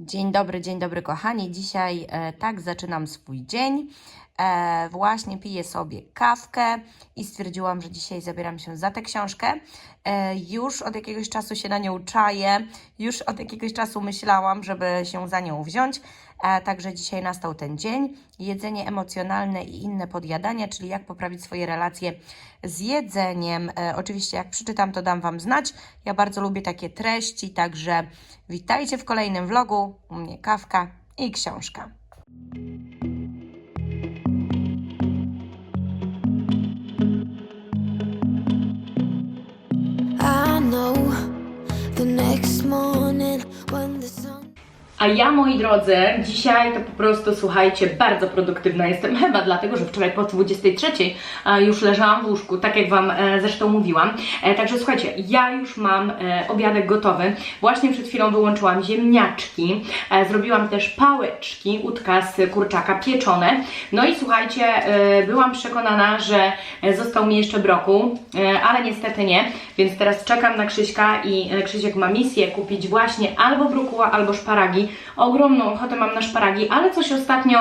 Dzień dobry, dzień dobry kochani. Dzisiaj e, tak zaczynam swój dzień. E, właśnie piję sobie kawkę i stwierdziłam, że dzisiaj zabieram się za tę książkę. E, już od jakiegoś czasu się na nią czaję, już od jakiegoś czasu myślałam, żeby się za nią wziąć. E, także dzisiaj nastał ten dzień. Jedzenie emocjonalne i inne podjadania, czyli jak poprawić swoje relacje z jedzeniem. E, oczywiście, jak przeczytam, to dam Wam znać. Ja bardzo lubię takie treści, także witajcie w kolejnym vlogu. U mnie kawka i książka. I know the next morning when the sun. A ja, moi drodzy, dzisiaj to po prostu, słuchajcie, bardzo produktywna jestem, chyba dlatego, że wczoraj po 23 e, już leżałam w łóżku, tak jak Wam e, zresztą mówiłam. E, Także słuchajcie, ja już mam obiadek gotowy. Właśnie przed chwilą wyłączyłam ziemniaczki, zrobiłam też pałeczki, udka z kurczaka pieczone. No i słuchajcie, byłam przekonana, że został mi jeszcze brokuł, ale niestety nie, więc teraz czekam na Krzyśka i Krzysiek ma misję kupić właśnie albo brokuła, albo szparagi. Ogromną ochotę mam na szparagi, ale coś ostatnio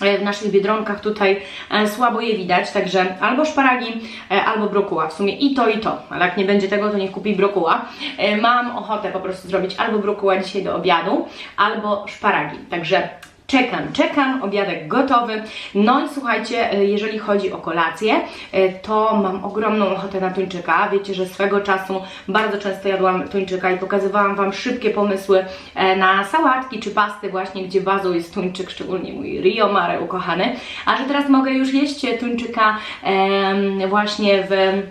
e, w naszych biedronkach tutaj e, słabo je widać, także albo szparagi, e, albo brokuła. W sumie i to, i to, ale jak nie będzie tego, to niech kupi brokuła. Mam ochotę po prostu zrobić albo brokuła dzisiaj do obiadu, albo szparagi, także Czekam, czekam, obiadek gotowy. No i słuchajcie, e, jeżeli chodzi o kolację, e, to mam ogromną ochotę na tuńczyka. Wiecie, że swego czasu bardzo często jadłam tuńczyka i pokazywałam Wam szybkie pomysły e, na sałatki czy pasty właśnie, gdzie bazą jest tuńczyk, szczególnie mój Rio Mare ukochany. A że teraz mogę już jeść tuńczyka właśnie w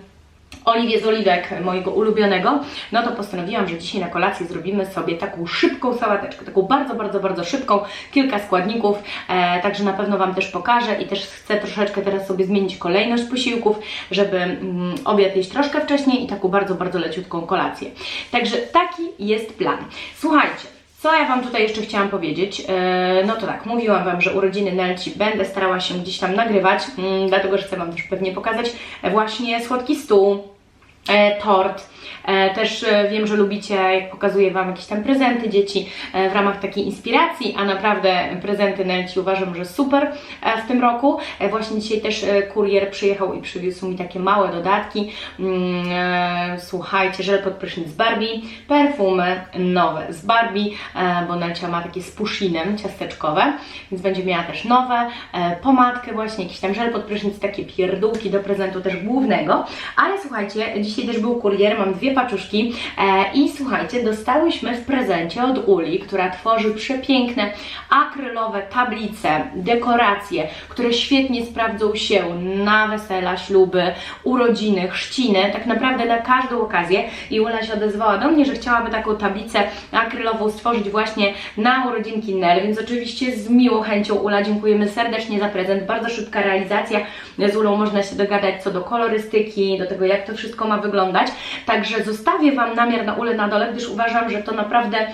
oliwie z oliwek mojego ulubionego, no to postanowiłam, że dzisiaj na kolację zrobimy sobie taką szybką sałateczkę, taką bardzo, bardzo, bardzo szybką, kilka składników, e, także na pewno Wam też pokażę i też chcę troszeczkę teraz sobie zmienić kolejność posiłków, żeby mm, obiad jeść troszkę wcześniej i taką bardzo, bardzo leciutką kolację. Także taki jest plan. Słuchajcie, co ja Wam tutaj jeszcze chciałam powiedzieć? E, No to tak, mówiłam Wam, że urodziny Nelci będę starała się gdzieś tam nagrywać, mm, dlatego że chcę Wam też pewnie pokazać e, właśnie słodki stół, e, tort. E, Też e, wiem, że lubicie, jak pokazuję Wam jakieś tam prezenty dzieci e, w ramach takiej inspiracji, a naprawdę prezenty Nelci uważam, że super w tym roku. Właśnie dzisiaj też kurier przyjechał i przywiózł mi takie małe dodatki. Mm, Słuchajcie, żel pod prysznic z Barbie, perfumy nowe z Barbie, bo Nelcia ma takie z pushinem ciasteczkowe, więc będzie miała też nowe, pomadkę właśnie, jakiś tam żel pod prysznic, takie pierdółki do prezentu też głównego. Ale słuchajcie, dzisiaj też był kurier, mam dwie paczuszki. E, i słuchajcie, dostałyśmy w prezencie od Uli, która tworzy przepiękne akrylowe tablice, dekoracje, które świetnie sprawdzą się na wesela, śluby, urodziny, chrzciny, tak naprawdę na każdą okazję. I Ula się odezwała do mnie, że chciałaby taką tablicę akrylową stworzyć właśnie na urodzinki Nel, więc oczywiście z miłą chęcią Ula dziękujemy serdecznie za prezent, bardzo szybka realizacja, z Ulą można się dogadać co do kolorystyki, do tego jak to wszystko ma wyglądać, także zostawię Wam namiar na Ulę na dole, gdyż uważam, że to naprawdę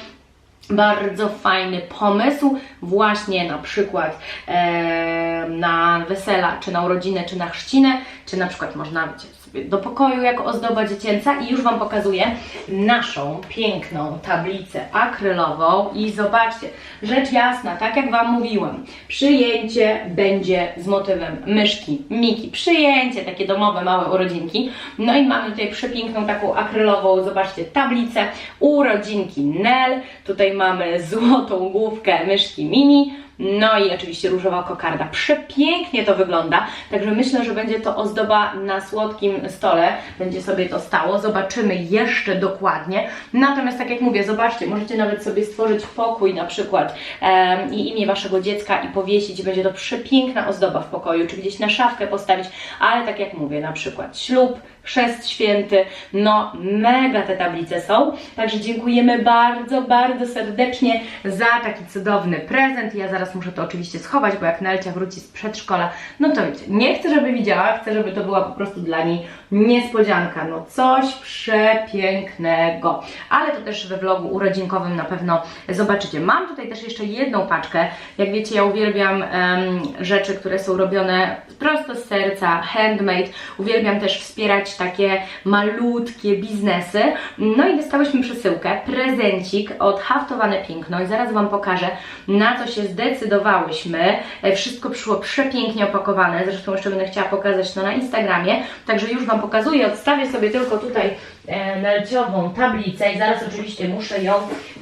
bardzo fajny pomysł, właśnie na przykład e, na wesela, czy na urodziny, czy na chrzcinę, czy na przykład można wiecie, do pokoju jako ozdoba dziecięca i już Wam pokazuję naszą piękną tablicę akrylową i zobaczcie, rzecz jasna, tak jak Wam mówiłam, przyjęcie będzie z motywem myszki, Miki, przyjęcie, takie domowe, małe urodzinki, no i mamy tutaj przepiękną taką akrylową, zobaczcie, tablicę, urodzinki Nel, tutaj mamy złotą główkę myszki Mini, no i oczywiście różowa kokarda. Przepięknie to wygląda, także myślę, że będzie to ozdoba na słodkim stole, będzie sobie to stało. Zobaczymy jeszcze dokładnie. Natomiast tak jak mówię, zobaczcie, możecie nawet sobie stworzyć pokój na przykład em, i imię waszego dziecka i powiesić. Będzie to przepiękna ozdoba w pokoju, czy gdzieś na szafkę postawić, ale tak jak mówię, na przykład ślub, chrzest święty, no mega te tablice są. Także dziękujemy bardzo, bardzo serdecznie za taki cudowny prezent. Ja zaraz muszę to oczywiście schować, bo jak Nelcia wróci z przedszkola, no to wiecie, nie chcę, żeby widziała, chcę, żeby to była po prostu dla niej niespodzianka. No coś przepięknego. Ale to też we vlogu urodzinkowym na pewno zobaczycie. Mam tutaj też jeszcze jedną paczkę. Jak wiecie, ja uwielbiam em, rzeczy, które są robione prosto z serca, handmade. Uwielbiam też wspierać takie malutkie biznesy. No i dostałyśmy przesyłkę, prezencik od Haftowane Piękno i zaraz Wam pokażę, na co się zdecydowałyśmy. E, Wszystko przyszło przepięknie opakowane, zresztą jeszcze będę chciała pokazać to na Instagramie, także już Wam pokazuję, odstawię sobie tylko tutaj e, nelciową tablicę i zaraz oczywiście muszę ją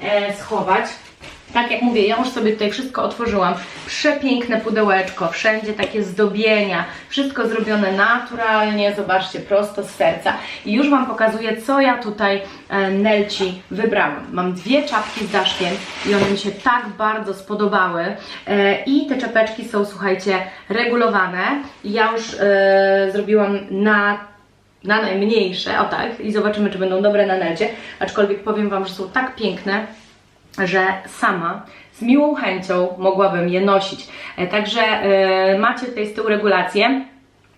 e, schować. Tak jak mówię, ja już sobie tutaj wszystko otworzyłam. Przepiękne pudełeczko, wszędzie takie zdobienia, wszystko zrobione naturalnie, zobaczcie, prosto z serca. I już Wam pokazuję, co ja tutaj e, Nelci wybrałam. Mam dwie czapki z daszkiem i one mi się tak bardzo spodobały. E, I te czapeczki są, słuchajcie, regulowane. Ja już e, zrobiłam na na najmniejsze, o tak, i zobaczymy, czy będą dobre na necie. Aczkolwiek powiem Wam, że są tak piękne, że sama z miłą chęcią mogłabym je nosić. E, Także e, macie tutaj z tyłu regulację.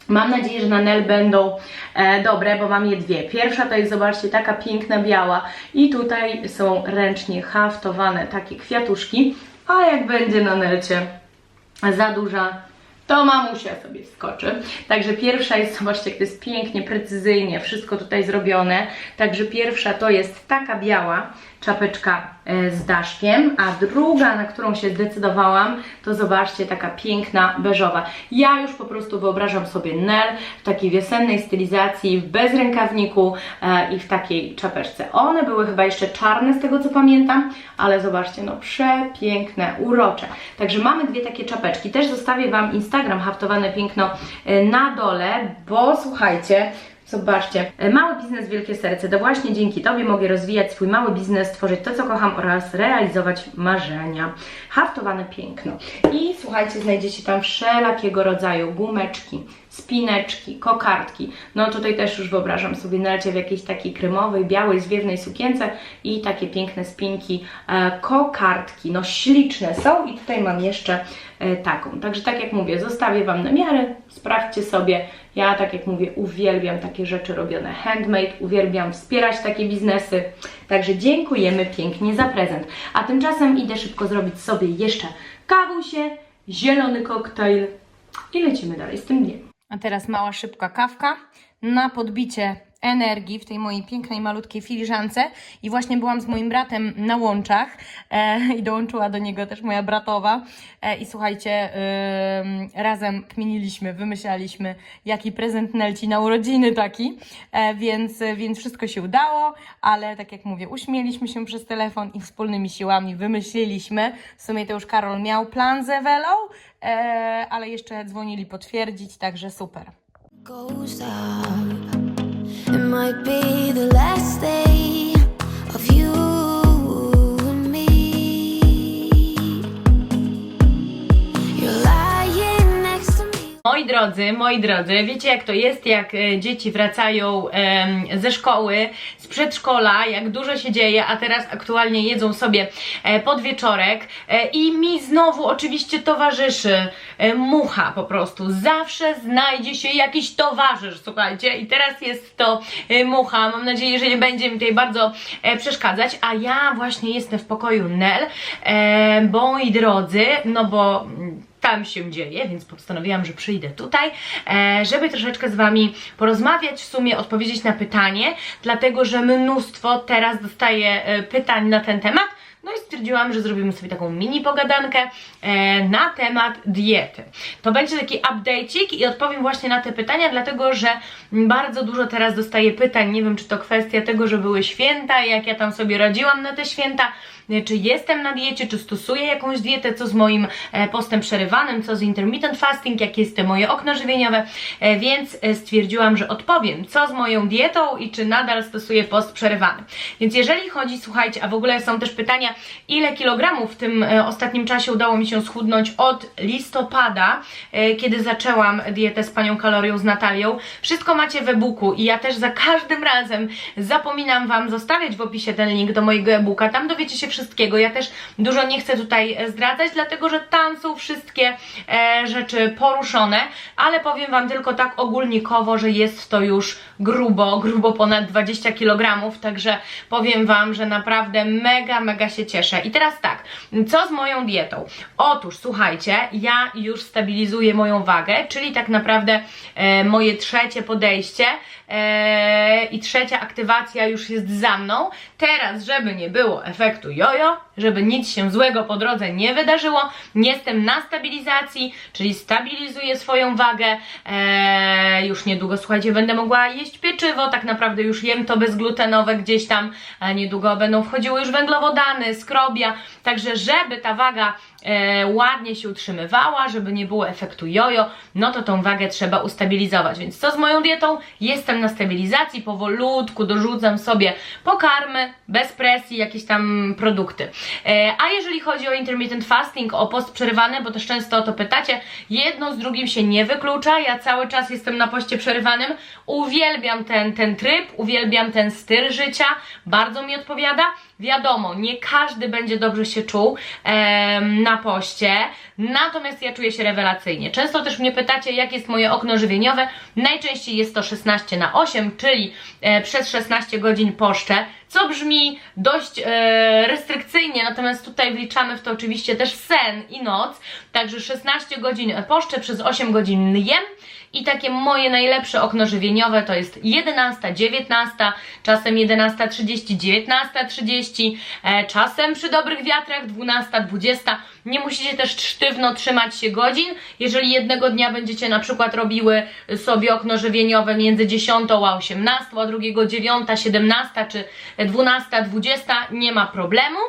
Mam nadzieję, że na Nel będą e, dobre, bo mam je dwie. Pierwsza to jest, zobaczcie, taka piękna biała i tutaj są ręcznie haftowane takie kwiatuszki, a jak będzie na Nelcie za duża, to mamusia sobie skoczy. Także pierwsza jest, zobaczcie, jak to jest pięknie, precyzyjnie, wszystko tutaj zrobione. Także pierwsza to jest taka biała czapeczka e, z daszkiem, a druga, na którą się zdecydowałam, to zobaczcie, taka piękna, beżowa. Ja już po prostu wyobrażam sobie Nel w takiej wiosennej stylizacji, bez rękawniku e, i w takiej czapeczce. One były chyba jeszcze czarne z tego co pamiętam, ale zobaczcie, no przepiękne, urocze. Także mamy dwie takie czapeczki. Też zostawię Wam Instagram haftowane piękno e, na dole, bo słuchajcie, Zobaczcie, e, mały biznes, wielkie serce. To właśnie dzięki Tobie mogę rozwijać swój mały biznes, tworzyć to, co kocham oraz realizować marzenia. Haftowane piękno. I słuchajcie, znajdziecie tam wszelakiego rodzaju gumeczki, spineczki, kokardki. No tutaj też już wyobrażam sobie Nelcie w jakiejś takiej kremowej, białej, zwiewnej sukience i takie piękne spinki, e, kokardki. No śliczne są i tutaj mam jeszcze taką. Także tak jak mówię, zostawię Wam namiary, sprawdźcie sobie. Ja, tak jak mówię, uwielbiam takie rzeczy robione handmade, uwielbiam wspierać takie biznesy. Także dziękujemy pięknie za prezent. A tymczasem idę szybko zrobić sobie jeszcze kawusie, zielony koktajl i lecimy dalej z tym dniem. A teraz mała, szybka kawka na podbicie energii w tej mojej pięknej, malutkiej filiżance. I właśnie byłam z moim bratem na łączach e, i dołączyła do niego też moja bratowa. E, I słuchajcie, razem kminiliśmy, wymyślaliśmy, jaki prezent Nelci na urodziny taki. E, więc, więc wszystko się udało, ale tak jak mówię, uśmieliśmy się przez telefon i wspólnymi siłami wymyśliliśmy. W sumie to już Karol miał plan z Ewelą, e, ale jeszcze dzwonili potwierdzić, także super. goes. It might be the last day Moi drodzy, moi drodzy, wiecie jak to jest, jak e, dzieci wracają ze szkoły, z przedszkola, jak dużo się dzieje, a teraz aktualnie jedzą sobie e, podwieczorek e, i mi znowu oczywiście towarzyszy mucha po prostu. Zawsze znajdzie się jakiś towarzysz, słuchajcie, i teraz jest to mucha. Mam nadzieję, że nie będzie mi tutaj bardzo przeszkadzać, a ja właśnie jestem w pokoju Nel, e, moi drodzy, no bo mm, tam się dzieje, więc postanowiłam, że przyjdę tutaj, e, żeby troszeczkę z Wami porozmawiać, w sumie odpowiedzieć na pytanie, dlatego że mnóstwo teraz dostaję e, pytań na ten temat. No i stwierdziłam, że zrobimy sobie taką mini pogadankę e, na temat diety. To będzie taki update'ik i odpowiem właśnie na te pytania, dlatego że bardzo dużo teraz dostaję pytań. Nie wiem, czy to kwestia tego, że były święta, jak ja tam sobie radziłam na te święta, czy jestem na diecie, czy stosuję jakąś dietę, co z moim e, postem przerywanym, co z intermittent fasting, jakie jest te moje okno żywieniowe, e, więc e, stwierdziłam, że odpowiem, co z moją dietą i czy nadal stosuję post przerywany. Więc jeżeli chodzi, słuchajcie, a w ogóle są też pytania, ile kilogramów w tym ostatnim czasie udało mi się schudnąć od listopada, kiedy zaczęłam dietę z panią kalorią, z Natalią. Wszystko macie w e-booku i ja też za każdym razem zapominam Wam zostawiać w opisie ten link do mojego e-booka. Tam dowiecie się wszystkiego. Ja też dużo nie chcę tutaj e, zdradzać, dlatego że tam są wszystkie e, rzeczy poruszone, ale powiem Wam tylko tak ogólnikowo, że jest to już grubo, grubo ponad 20 kg, także powiem Wam, że naprawdę mega, mega się cieszę. I teraz tak, co z moją dietą? Otóż słuchajcie, ja już stabilizuję moją wagę, czyli tak naprawdę e, moje trzecie podejście e, i trzecia aktywacja już jest za mną. Teraz, żeby nie było efektu jojo, żeby nic się złego po drodze nie wydarzyło, jestem na stabilizacji, czyli stabilizuję swoją wagę. E, już niedługo, słuchajcie, będę mogła jeść pieczywo, tak naprawdę już jem to bezglutenowe gdzieś tam, a niedługo będą wchodziły już węglowodany, skrobia, także żeby ta waga e, ładnie się utrzymywała, żeby nie było efektu jojo, no to tą wagę trzeba ustabilizować. Więc co z moją dietą? Jestem na stabilizacji, powolutku dorzucam sobie pokarmy, bez presji, jakieś tam produkty. E, a jeżeli chodzi o intermittent fasting, o post przerywany, bo też często o to pytacie, jedno z drugim się nie wyklucza. Ja cały czas jestem na poście przerywanym. Uwielbiam ten, ten tryb, uwielbiam ten styl życia, bardzo mi odpowiada. Wiadomo, nie każdy będzie dobrze się czuł em, na poście, natomiast ja czuję się rewelacyjnie. Często też mnie pytacie, jakie jest moje okno żywieniowe. Najczęściej jest to 16 na 8, czyli e, przez 16 godzin poszczę, co brzmi dość e, restrykcyjnie, natomiast tutaj wliczamy w to oczywiście też sen i noc, także 16 godzin poszczę, przez 8 godzin jem. I takie moje najlepsze okno żywieniowe to jest 11, 19, czasem 11.30, 19.30, e, czasem przy dobrych wiatrach 12, 20. Nie musicie też sztywno trzymać się godzin. Jeżeli jednego dnia będziecie na przykład robiły sobie okno żywieniowe między 10 a 18, a drugiego 9, 17 czy 12, 20, nie ma problemu.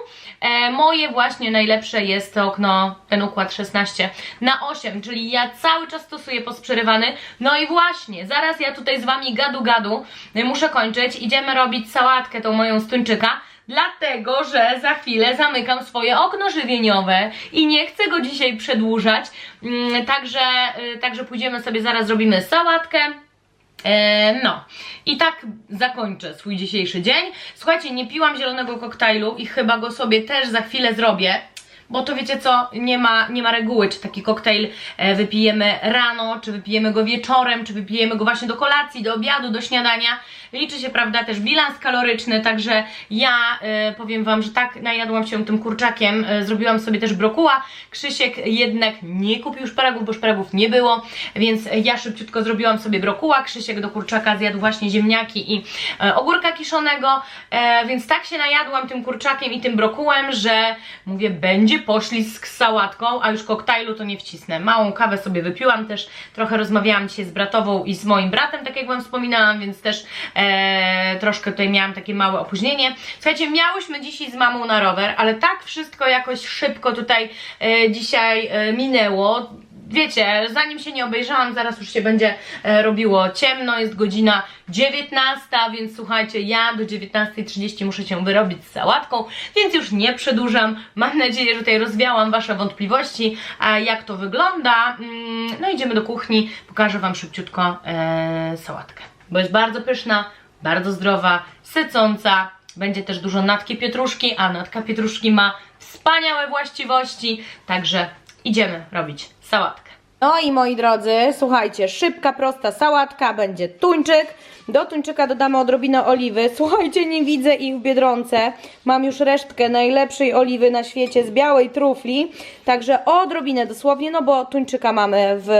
E, moje właśnie najlepsze jest to okno, ten układ 16 na 8, czyli ja cały czas stosuję post przerywany. No i właśnie, zaraz ja tutaj z Wami gadu gadu muszę kończyć. Idziemy robić sałatkę tą moją z tuńczyka. Dlatego, że za chwilę zamykam swoje okno żywieniowe i nie chcę go dzisiaj przedłużać. Mm, Także, y, także pójdziemy sobie, zaraz zrobimy sałatkę. E, no, i tak zakończę swój dzisiejszy dzień. Słuchajcie, nie piłam zielonego koktajlu i chyba go sobie też za chwilę zrobię. Bo to wiecie co, nie ma, nie ma reguły, czy taki koktajl e, wypijemy rano, czy wypijemy go wieczorem, czy wypijemy go właśnie do kolacji, do obiadu, do śniadania. Liczy się, prawda, też bilans kaloryczny, także ja e, powiem Wam, że tak najadłam się tym kurczakiem, e, zrobiłam sobie też brokuła. Krzysiek jednak nie kupił szparagów, bo szparagów nie było, więc ja szybciutko zrobiłam sobie brokuła. Krzysiek do kurczaka zjadł właśnie ziemniaki i e, ogórka kiszonego, e, więc tak się najadłam tym kurczakiem i tym brokułem, że mówię, będzie poślizg z sałatką, a już koktajlu to nie wcisnę. Małą kawę sobie wypiłam też, trochę rozmawiałam dzisiaj z bratową i z moim bratem, tak jak Wam wspominałam, więc też e, troszkę tutaj miałam takie małe opóźnienie. Słuchajcie, miałyśmy dzisiaj z mamą na rower, ale tak wszystko jakoś szybko tutaj e, dzisiaj e, minęło wiecie, zanim się nie obejrzałam, zaraz już się będzie e, robiło ciemno, jest godzina 19, więc słuchajcie, ja do 19.30 muszę się wyrobić z sałatką, więc już nie przedłużam. Mam nadzieję, że tutaj rozwiałam Wasze wątpliwości, jak to wygląda. Mm, No idziemy do kuchni, pokażę Wam szybciutko e, sałatkę, bo jest bardzo pyszna, bardzo zdrowa, sycąca, będzie też dużo natki pietruszki, a natka pietruszki ma wspaniałe właściwości, także idziemy robić sałatkę. No i moi drodzy, słuchajcie, szybka, prosta sałatka, będzie tuńczyk. Do tuńczyka dodamy odrobinę oliwy. Słuchajcie, nie widzę ich w Biedronce. Mam już resztkę najlepszej oliwy na świecie z białej trufli. Także odrobinę dosłownie, no bo tuńczyka mamy w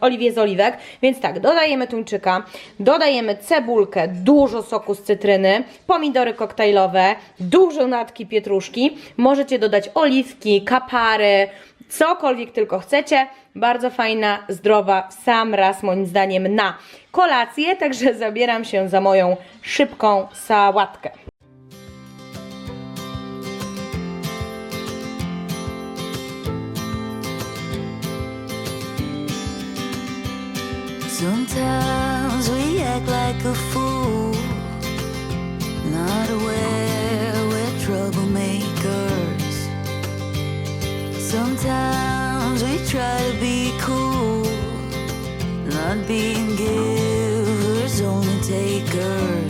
oliwie z oliwek. Więc tak, dodajemy tuńczyka, dodajemy cebulkę, dużo soku z cytryny, pomidory koktajlowe, dużo natki pietruszki. Możecie dodać oliwki, kapary, cokolwiek tylko chcecie. Bardzo fajna, zdrowa, sam raz moim zdaniem na kolację, także zabieram się za moją szybką sałatkę. Sometimes we act like a fool, not aware Sometimes we try to be cool, not being givers, only takers.